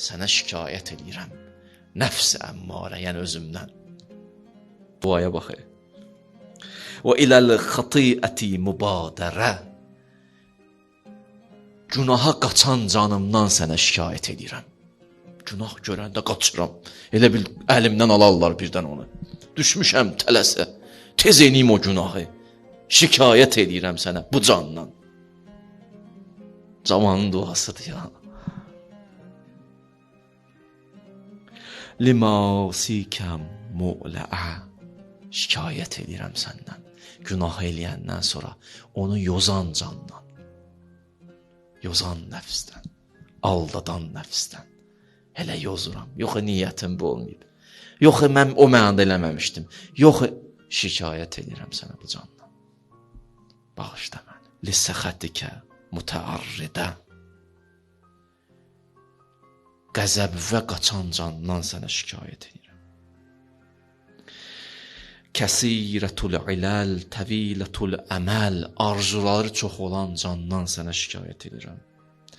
sənə şikayət edirəm. Nəfs əmmarə, yəni özümdən. Duaya bax. Və iləl xati'əti mübadərə. Günaha qaçan canımdan sənə şikayət edirəm. Günah görəndə qaçıram. Elə bil əlimdən alarlar birdən onu. Düşmüşəm tələsə. Tez eneyim o günahı. Şikayət edirəm sənə bu candan. Cavanın duasıdır ya. Limasikəm mu'la'a şikayət edirəm səndən. Günah eləyəndən sonra onu yozan candan. Yozan nəfsdən, aldadan nəfsdən. Elə yozuram. Yox, niyyətim bu olmayıb. Yox, mən o mənada eləməmişdim. Yox, şikayət edirəm sənə bu candan. Bağışla məni. Lisəxətikə mütəarridə. Qəzəb və qaçan candan sənə şikayət edirəm. Kəsirətul ilal, təvilətul əməl, arzuları çox olan candan sənə şikayət edirəm.